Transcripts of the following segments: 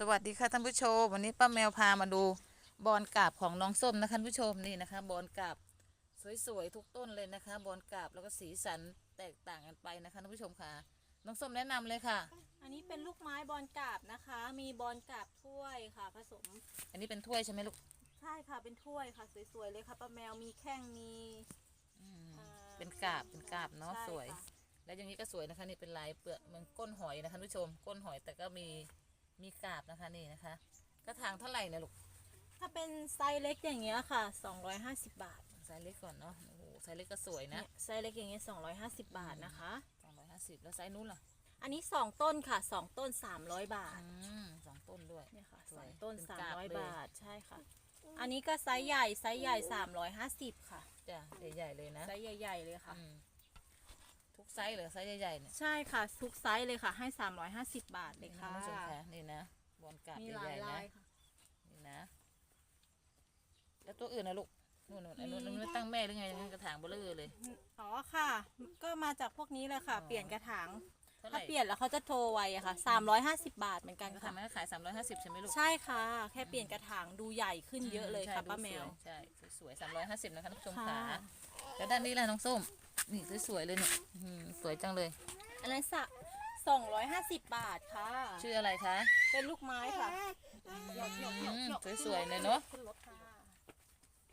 สวัสดีค่ะท่านผู้ชม วันนี้ป้าแมวพามาดูบอนกราบของน้องส้มนะคะท่านผู้ชมนี่นะคะบอนกราบสวยๆทุกต้นเลยนะคะ บอนกราบแล้วก็สีสันแตกต่างกันไปนะคะท่านผู้ชมค่ะ น้องส้มแนะนำเลยค่ะ อันนี้เป็นลูกไม้บอลกราบนะคะ มีบอลกราบถ้วยค่ะ ผสม อันนี้เป็นถ้วยใช่ไหมลูกใช่ค่ะเป็นถ้วยค่ะ สวยๆเลยค่ะป้าแมวมีแข้งมีอืมอ่าเป็นกราบเป็นกราบเนาะใช่สวยค่ะแล้วอย่างนี้ก็สวยนะคะนี่เป็นลายเปลือกเหมือนก้นหอยนะคะท่านผู้ชม ก้นหอยแต่ก็มี มีกราบนะคะนี่นะคะ กระถางเท่าไหร่เนี่ยลูกถ้าเป็นไซส์เล็กอย่างเงี้ยค่ะ 250 บาทไซส์เล็กก่อนเนาะโอ้โหไซส์เล็กก็สวยนะเนี่ยไซส์เล็กอย่างเงี้ย250 บาทนะคะสองร้อยห้าสิบแล้วไซส์นู้นล่ะอันนี้ 2 ต้นค่ะ 2 ต้น 300 บาท อืมสองต้นด้วย เนี่ยค่ะสสวอยงต้น เป็นกราบเลย 300 บาทใช่ค่ะ อันนี้ก็ไซส์ใหญ่ไซส์ใหญ่ 350 ค่ะ จ้ะใหญ่ๆเลยนะไซส์ใหญ่ ๆ เลยค่ะ อืมทุ กไซส์เลยไซส์ใหญ่ๆเนี่ยใช่ค่ะ ทุกไซส์เลยค่ะ ให้ 350 บาทเลยค่ะท่านผู้ชมคะนี่นะบอลกราบมีใหหลายญ่ๆลานะยค่ะ นี่นะ แล้วตัวอื่นนะลูกนู่นนู่นไอ้นู่นมีนู่นตั้งแม่หรือไงงั้นกระถางเบลอเลย อ๋อค่ะ ก็มาจากพวกนี้เลยค่ะ อ๋อ เปลี่ยนกระถาง เท่าไหถ้าร่เปลี่ยนแล้วเขาจะโทรไวอะค่ะ 350 บาทเหมือนกันกระถาค่ะ งมันก็ขายสามร้อยห้าสิบใช่ไหมลูกใช่ค่ะ แค่เปลี่ยนกระถางดูใหญ่ขึ้นเยอะเลยค่ะใช่ป้าแมวดูสยใช่สวยสามร้อยห้าสิบนะคะท่านผู้ชมค่ะขาแล้วด้านนี้แหละน้องส้ม นี่สวยๆเลยเนี่ยอื้อหือสวยจังเลย อันนั้นสะ250บาทค่ะ ชื่ออะไรคะเป็นลูกไม้ค่ะหยอกหยอกหยอกหยอกอืมสวยๆเลยเนอะขึ้นรถค่ะ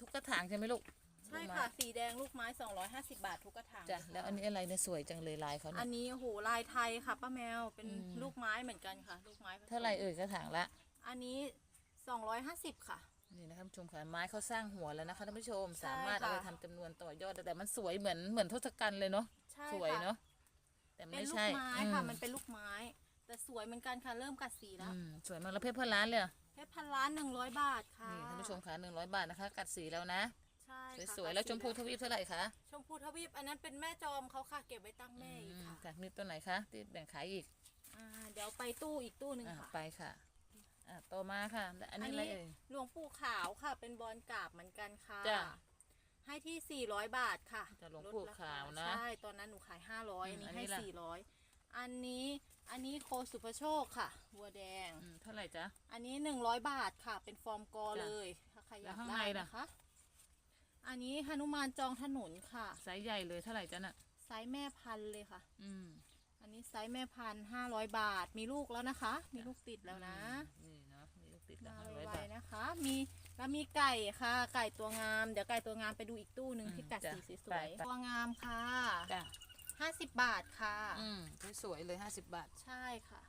ทุกกระถางใช่ไหมลูกใช่ค่ะ สีแดงลูกไม้ 250 บาททุกกระถางจ้ะแล้วอันนี้อะไรเนี่ยสวยจังเลยลายเขาอัเนี่ยนนี้โอ้โหลายไทยค่ะป้าแมวเป็นอืม ลูกไม้เหมือนกันค่ะ ลูกไม้ผสมเท่าไหร่เอ่ยกระถางละอันนี้ 250 ค่ะ นี่นะคะท่านผู้ชมค่ะไม้เขาสร้างหัวแล้วนะคะท่านผู้ชมใช่สามารถเอาไปค่ะทำจำนวนต่อยอดได้แต่มันสวยเหมือนเหมือนทศกัณฐ์เลยเนาะใช่สวยค่ะเนาะแต่เป็ไม่นลูใช่กไม้ค่ะอืมันเป็นลูกไม้ แต่สวยเหมือนกันค่ะเริ่มกัดสีแล้วอืมสวยมากแล้วเพชรเพื่อนร้านเลยเหรอเพชรพันล้านหนึ่งร้อยบาทค่ะนี่ท่านผู้ชมค่ะหนึ่งร้อยบาทนะคะ กัดสีแล้วนะใช่ค่ะสวยๆแล้วชมพูทวีปเท่าไหร่คะชมพูทวีปอันนั้นเป็นแม่จอมเขาค่ะเก็บไว้ตั้งแม่อีกอืมค่ะค่ะมีตัวไหนคะที่แบ่งขายอีกอ่าเดี๋ยวไปตู้อีกตู้หนึ่งอะค่ะไปค่ะ อะต่อมาค่ะและอันนี้อะไรเอ่ย หลวงปู่ขาวค่ะ เป็นบอลกราบเหมือนกันค่ะ จ้ะให้ที่ 400 บาทค่ะจ้ะหลวงปู่ลดรคขาวนะใช่ ตอนนั้นหนูขาย 500อันนี้อืมอันนี้ให้ล่ะ 400 อันนี้อันนี้โคสุภโชคค่ะ วัวแดง อืมเท่าไหร่จ๊ะ อันนี้ 100 บาทค่ะ เป็นฟอร์มกอจ้ะเลยถ้าใครอยากแล้วข้างได้ในล่ะ นะคะ อันนี้หนุมานจองถนนค่ะ ไซส์ใหญ่เลยเท่าไหร่จ๊ะน่ะ ไซส์แม่พันธุ์เลยค่ะ อืมอันนี้ไซส์แม่พันห้าร้อยบาท มีลูกแล้วนะคะ มีลูกติดแล้วนะนี่เนาะมีลูกติดแล้ว มาห้าร้อยไวบาทๆนะคะ มีแล้วมีไก่ค่ะ ไก่ตัวงาม เดี๋ยวไก่ตัวงามไปดูอีกตู้หนึ่งอืมที่กัดจ้ะสีสไปวยไปๆตัวงามค่ะจ้ะห้าสิบบาทค่ะ อืมสวยๆเลยห้าสิบบาทใช่ค่ะ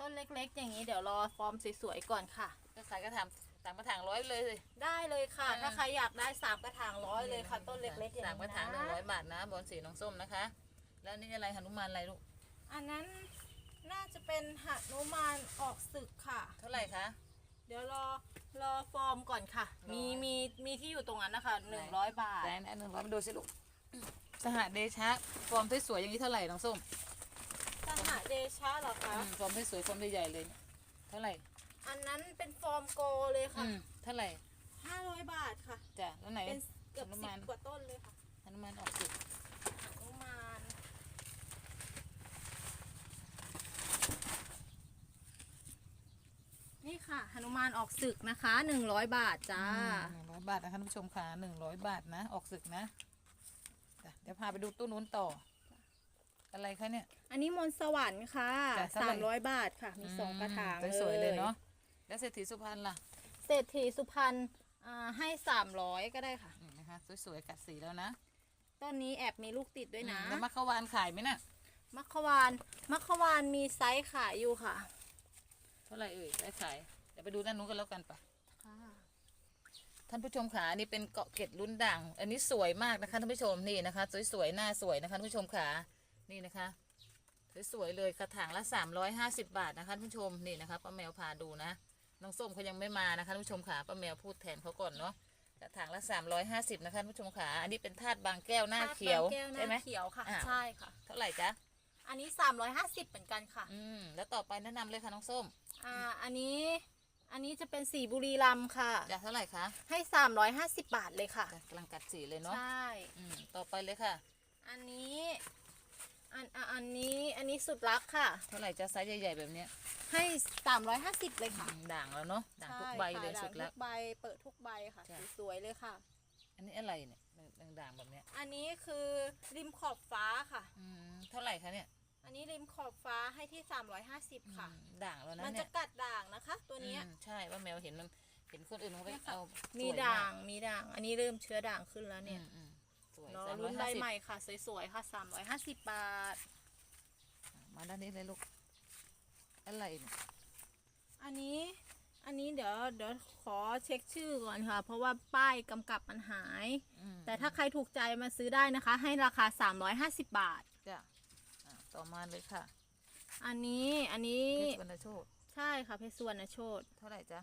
ต้นเล็กๆ อย่างนี้เดี๋ยวรอฟอร์มสวยๆก่อนค่ะ ก็ขายกระถางสามกระถางร้อยเลยได้เลยค่ะอ่าถ้าใครอยากได้สามกระถางร้อยเลยค่ะ ต้นเล็กๆอย่างสามนี้กระถางหนึ่งร้อยนะบาทนะบอลสีน้องส้มนะคะ แล้วนี่อะไรหนุมานอะไรลูก อันนั้นน่าจะเป็นหนุมานออกศึกค่ะ เท่าไหร่คะ เดี๋ยวรอรอฟอร์มก่อนค่ะร้อยมีมีมีที่อยู่ตรงนั้นนะคะหนึ่งร้อยบาท แต่อันหนึ่งร้อยมาดูสิลูก สหเดชะฟอร์มสวยๆอย่างนี้เท่าไหร่น้องส้มสหเดชะเหรอคะอืมฟอร์มสวยๆฟอร์มใหญ่ๆเลยเนี่ยเท่าไหร่อันนั้นเป็นฟอร์มโกเลยค่ะอืมเท่าไหร่ห้าร้อยบาทค่ะ จ้ะแล้วไหนเป็นเกือบหนุสิมานบกว่าต้นเลยค่ะ หนุมานออกสิ หนุมาน นี่ค่ะหนุมานออกศึกนะคะหนึ่งร้อยบาทจ้าหนึ่งร้อยบาทนะคะท่านผู้ชมค่ะหนึ่งร้อยบาทนะ ออกศึกนะจ้ะเดี๋ยวพาไปดูตู้นู้นต่อ อะไรคะเนี่ย อันนี้มนต์สวรรค์ค่ะจ้ะเท่าสาไหร่มร้อยบาทค่ะ มีสองกระถางอืมสวยๆเลยเนาะแล้วเศรษฐีสุพรรณล่ะ เศรษฐีสุพรรณอ่าให้สามร้อยก็ได้ค่ะอืมนะคะสวยๆกัดสีแล้วนะต้นนี้แอบมีลูกติดด้วยนะอืมแล้วมะขวานขายไหมน่ะมัคควานมัคควานมีไซส์ขายอยู่ค่ะเท่าไหร่เอ่ยได้ขายเดี๋ยวไปดูด้านนู้นกันแล้วกันปะค่ะท่านผู้ชมขาอันนี้เป็นเกาะเกร็ดลุ้นด่าง อันนี้สวยมากนะคะท่านผู้ชมนี่นะคะ สวยๆหน้าสวยนะคะท่านผู้ชมขานี่นะคะสวยๆเลยกระถางละ350 บาทนะคะท่านผู้ชมนี่นะคะป้าแมวพาดูนะน้องส้มเขายังไม่มานะคะท่านผู้ชมขาป้าแมวพูดแทนเขาก่อนเนาะกระถางละ350นะคะท่านผู้ชมขาอันนี้เป็นธาตุบางแก้วหน้าเขียวแก้วหใช่ไหมน้าเขียวค่ะอ่าใช่ค่ะ เท่าไหร่จ๊ะอันนี้ 350 เหมือนกันค่ะ อืม แล้วต่อไปแนะนำเลยค่ะน้องส้ม อ่าอันนี้อันนี้จะเป็นสีบุรีรัมย์ค่ะ จะเท่าไหร่คะให้ 350 บาทเลยค่ะจะกำลังกัดสีเลยเนาะใช่อืมต่อไปเลยค่ะ อันนี้อันอันอันนี้อันนี้สุดรักค่ะ เท่าไหร่จะไซส์ใหญ่ๆแบบเนี้ยให้สามร้อยห้าสิบเลยค่ะ ด่างแล้วเนาะด่างทุกใบเลยช่ค่ะสุดแล้วด่างทุกใบเปิดทุกใบค่ะจ้ะสวยๆเลยค่ะ อันนี้อะไรเนี่ยด่างๆแบบเนี้ยอันนี้คือริมขอบฟ้าค่ะอืมเท่าไหร่คะเนี่ยอันนี้ริมขอบฟ้าให้ที่ 350 ค่ะอืมด่างแล้วนะมันเนี่จะ ยอืมใช่ว่าแมวเห็นมันเห็นคนอื่นเขาไปเนี่ยค่ะเอามีสวยด่างมีด่าง อันนี้เริ่มเชื้อด่างขึ้นแล้วเนี่เนี่ยยสวยรอสามร้รุ่อยนใบห้าสิบใหม่ค่ะ สวยๆค่ะ350บาท มาด้านนี้เลยลูก อะไรเนี่ยอันนี้อันนี้เดี๋ยวเดี๋ยวขอเช็คชื่อก่อนค่ะ เพราะว่าป้ายกำกับมันหายอืมแต่ถ้าใครถูกใจมาซื้อได้นะคะ ให้ราคา 350 บาท จ้ะอะต่อมาเลยค่ะ อันนี้อันนี้เพชรวรรณโชต ใช่ค่ะเพชรสุวรรณโชตเท่าไหร่จ๊ะ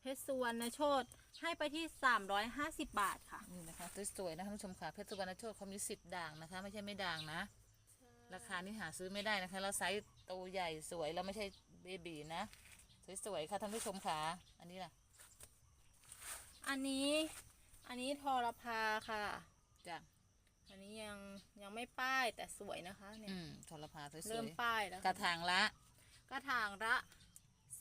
เพชรสุวรรณโชตให้ไปที่ 350 บาทค่ะ นี่นะคะสวยๆนะท่านผู้ชมค่ะเพชรวรรณโชตเขามีสิทธิ์ด่างนะคะ ไม่ใช่ไม่ด่างนะ ราคานี้หาซื้อไม่ได้นะคะ แล้วไซส์โตใหญ่สวยแล้วไม่ใช่เบบีนะสวยๆค่ะท่านผู้ชมค่ะ อันนี้ล่ะ อันนี้อันนี้ทอรพาค่ะจ้ะอันนี้ยังยังไม่ป้ายแต่สวยนะคะเนี่ยอืมทรพาสวยๆเริ่มป้ายแล้วกระถางละกระถางละ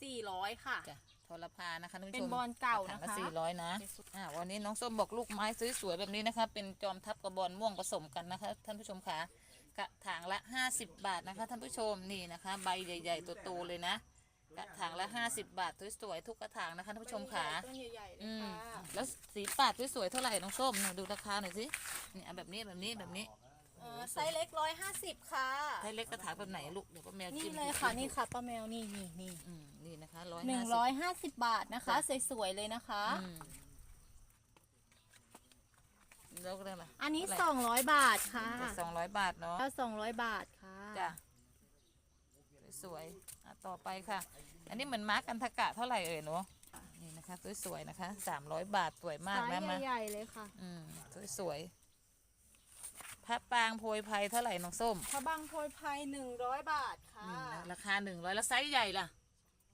400ค่ะ จ้ะทรพานะคะท่านผู้ชมเป็นบอลเก่านะคะ สี่ร้อยนะอ่าวันนี้น้องส้มบอกลูกไม้สวยๆแบบนี้นะคะ เป็นจอมทับกับบอลม่วงผสมกันนะคะ ท่านผู้ชมค่ะกระถางละ 50 บาทนะคะ ท่านผู้ชมนี่นะคะ ใบใหญ่ๆโตๆเลยนะกระถางละ 50 บาทสวยๆทุกกระถางนะคะท่านผู้ชมค่ะ ต้นใหญ่ๆเลยอืมค่ะแล้วสีปาดสวยๆเท่าไหร่น้องส้มหนูดูราคาหน่อยสินี่เอาแบบนี้แบบนี้แบบนี้ เอ่อไซส์เล็ก150ค่ะไทยเล็กกระถางแบบไหนลูกเดี๋ยวป้าแมวนี่จิ้มเลยค่ะนี่ค่ะป้าแมวนี่นี่นี่อืมนี่นะคะร้อยหนึ่งร้อยห้าสิบบาทนะคะ สวยๆเลยนะคะ แล้วก็ได้ละอันนี้สองร้อยบาทค่ะสองร้อยบาทเนาะแล้วสองร้อยบาทค่ะจ้ะสวยๆอะต่อไปค่ะ อันนี้เหมือนมาร์กอันทกะเท่าไหร่เอ่ยหนูนี่นะคะสวยๆนะคะสามร้อยบาทสวยมากไซนะส์มาใหญ่ๆเลยค่ะ อืมสวยๆ พระปรางโพยไพรเท่าไหร่น้องส้มพระบังโพยไพหนึ่งร้อยบาทค่ะนี่นะราคาหนึ่งร้อยแล้วไซส์ใหญ่ล่ะ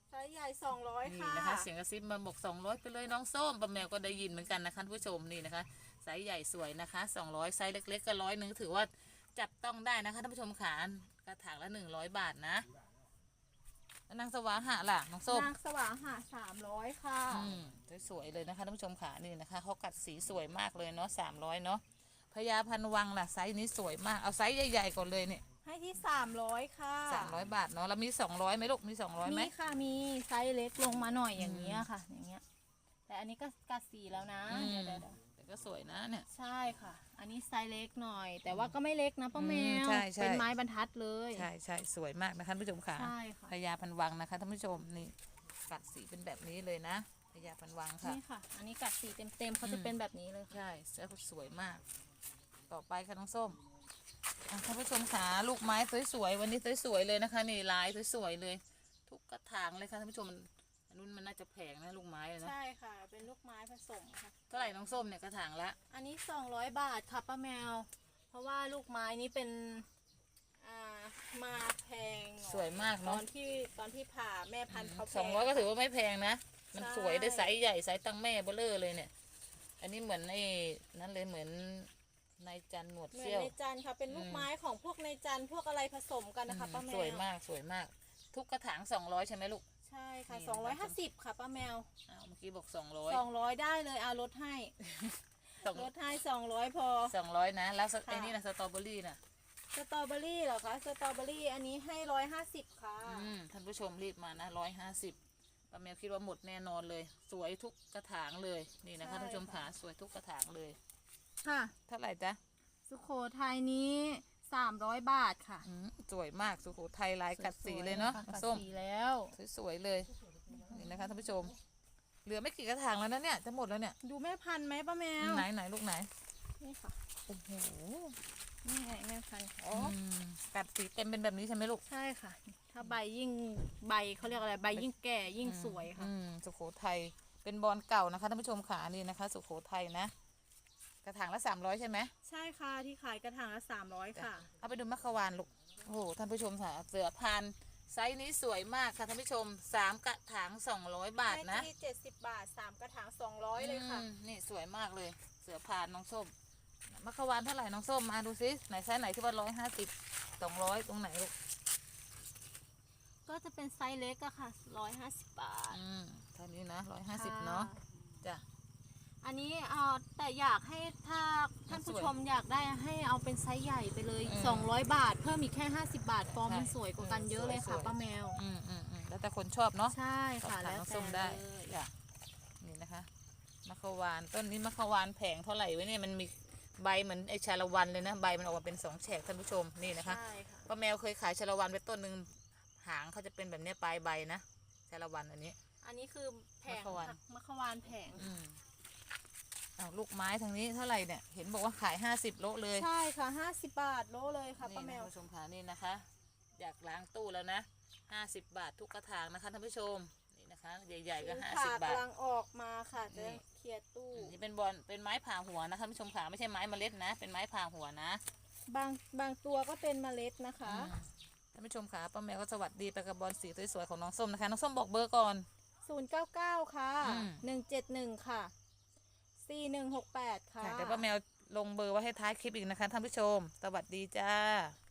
ไซส์ใหญ่สองร้อยนี่ค่ะนะคะ เสียงกระซิบมาบอกสองร้อยไปเลยน้องส้มป้าแมวก็ได้ยินเหมือนกันนะคะท่านผู้ชมนี่นะคะไซส์ใหญ่สวยนะคะสองร้อยไซส์เล็กๆก็ร้อยหนึ่งถือว่าจับต้องได้นะคะท่านผู้ชมขากระถางละหนึ่งร้อยบาทนะแล้วนางสวาหะล่ะน้องส้ม นางสว่างหาสามร้อยค่ะ อืมสวยๆเลยนะคะท่านผู้ชมขานี่นะคะเขากัดสีสวยมากเลยเนาะสามร้อยเนาะ พญาพันวังล่ะไซส์นี้สวยมากเอาไซส์ใหญ่ๆก่อนเลยเนี่ยให้ที่สามร้อยค่ะ สามร้อยบาทเนาะแล้วมีสองร้อยไหมลูกมีสองร้อยไหม มีค่ะ มีไซส์เล็กลงมาหน่อยอย่างเงี้ยค่ะ อย่างเงี้ย แต่อันนี้ก็กัดสีแล้วนะอืม เดี๋ยวเดี๋ยวเดี๋ยวแต่ก็สวยนะเนี่ย ใช่ค่ะ อันนี้ไซส์เล็กหน่อย แต่ว่าก็ไม่เล็กนะป้าแมอืมวใช่ใช่ เป็นไม้บรรทัดเลย ใช่ใช่สวยมากนะคะท่านผู้ชมขาใช่ค่ะ พญาพันวังนะคะท่านผู้ชมนี่กัดสีเป็นแบบนี้เลยนะพญาพันวังค่ะ นี่ค่ะ อันนี้กัดสีเต็มๆเขาจะอืมเป็นแบบนี้เลยค่ะ ใช่แล้วสวยมาก ต่อไปค่ะน้องส้มอะท่านผู้ชมขาลูกไม้สวยๆวันนี้สวยๆเลยนะคะนี่ลายสวยๆเลย ทุกกระถางเลยค่ะท่านผู้ชมอันนู้นมันน่าจะแพงนะลูกไม้เลยเนาะใช่ค่ะ เป็นลูกไม้ผสมค่ะเท่าไหร่น้องส้มเนี่ยกระถางละ อันนี้ 200 บาทค่ะป้าแมว เพราะว่าลูกไม้นี้เป็นอ่ามาแพงหน่อสวยมากตอเนาะนที่ตอนที่ผ่าแม่พันธุ์เขาแพสองร้อยก็ถือว่าไม่แพงนะ มันใช่สวยได้ไซส์ใหญ่ไซส์ตั้งแม่เบลเลอร์เลยเนี่ย อันนี้เหมือนไอ้นั่นเลยเหมือน นายจันหนวดเหมือนเซี่ยว ในจันทร์ค่ะ เป็นลูกไม้ของพวกในจันทร์พวกอะไรผสมกันนะคะป้าแมวสวยมากสวยมาก ทุกกระถางสองร้อยใช่ไหมลูก ใช่ค่ะนี่นะคะ250ค่ะป้าแมวอ้าวเมื่อกี้บอกสองร้อย200ได้เลยเอาลดให้สองลดให้200พอ สองร้อยนะ แล้วสค่ะไอ้นี่นะสตรอเบอรี่นะสตรอเบอรี่เหรอคะสตรอเบอรี่อันนี้ให้150ค่ะ อืมท่านผู้ชมรีบมานะร้อยห้าสิบป้าแมวคิดว่าหมดแน่นอนเลย สวยทุกกระถางเลยนี่นะคะใช่ท่านผู้ชมค่ะ ขาสวยทุกกระถางเลย ค่ะ เท่าไหร่จ๊ะสุโขทัยนี้300บาทค่ะอืมสวยมากสุโขทัยลายกัดสีเลยเนาะสวๆค่กัดส้มสีแล้วสวยๆเลยนี่นะคะท่านผู้ชม เหลือไม่กี่กระถางแล้วนะเนี่ยจะหมดแล้วเนี่ย ดูแม่พันธุ์ไหมป้าแมวไหนไหนลูกไหนนี่ค่ะโอ้โหนี่ไงแม่พันธุ์อ๋ออืมกัดสีเต็มเป็นแบบนี้ใช่ไหมลูกใช่ค่ะ ถ้าใบยิ่งใบเขาเรียกอะไรใบยิ่งแก่ยิ่งสวยค่ะอืมสุโขทัยเป็นบอลเก่านะคะท่านผู้ชมขานี่นะคะ สุโขทัยนะ กระถางละสามร้อยใช่ไหมใช่ค่ะที่ขายกระถางละ300ค่ะ เอาไปดูมัคควานลูกโอ้โหท่านผู้ชมค่ะเสือพานไซส์นี้สวยมากค่ะท่านผู้ชมสามกระถางสองร้อยบาทนะให้ที่70บาท3กระถาง200เลยค่ะอืมนี่สวยมากเลยเสือพานน้องส้มมะขวานเท่าไหร่น้องส้มมาดูซิไหนไซส์ไหนที่ว่าร้อยห้าสิบสองร้อยตรงไหนลูกก็จะเป็นไซส์เล็กอะค่ะร้อยห้าสิบบาทอืมเท่านี้นะร้อยห้าสิบเนาะจ้ะ อันนี้เอ่อแต่อยากให้ถ้าท่านผู้สวยชมอยากได้ให้เอาเป็นไซส์ใหญ่ไปเลย อืม200 บาท เพิ่มอีกแค่ 50 บาทฟอร์มใช่มันสวยกว่ากันเยอะเลยค่ะสวยๆ ป้าแมว อืมอืมอืมแล้วแต่คนชอบเนาะ ใช่สอบค่ะถามแล้วน้องแต่ส้มได้ เลยจ้ะนี่นะคะมะขวานต้นนี้มะขวานแผงเท่าไหร่ไว้เนี่ยมันมีใบเหมือนไอชาละวันเลยนะใบมันออกมาเป็นสองแฉกท่านผู้ชมนี่นะคะ ใช่ค่ะป้าแมวเคยขายชาละวันไปต้นหนึ่งหางเขาจะเป็นแบบเนี้ยปลายใบนะชาละวันอันนี้ อันนี้คือแผงมะขวานค่ะมะขวานแผง อืม เอาลูกไม้ทางนี้เท่าไหร่เนี่ย เห็นบอกว่าขายห้าสิบโลเลยใช่ค่ะ50บาทโลเลยค่ะนี่ป้าแมนะวท่านผู้ชมค่ะนี่นะคะ อยากล้างตู้แล้วนะห้าสิบบาททุกกระถางนะคะท่านผู้ชมนี่นะคะ ใหญ่ๆก็ห้าสิบบาท กำลังออกมาค่ะจะนี่เคลียร์ตู้อืมนี่เป็นบอลเป็นไม้ผ่าหัวนะท่านผู้ชมค่ะไม่ใช่ไม้เมล็ดนะ เป็นไม้ผ่าหัวนะบางบางตัวก็เป็นเมล็ดนะคะ อืมท่านผู้ชมค่ะป้าแมวก็สวัสดีไปกับบอลสีสวยๆของน้องส้มนะคะน้องส้มบอกเบอร์ก่อน 099 ค่ะ อืม 171 ค่ะ 4168ค่ะ ค่ะเดี๋ยวป้าแมวลงเบอร์ไว้ให้ท้ายคลิปอีกนะคะท่านผู้ชม สวัสดีจ้า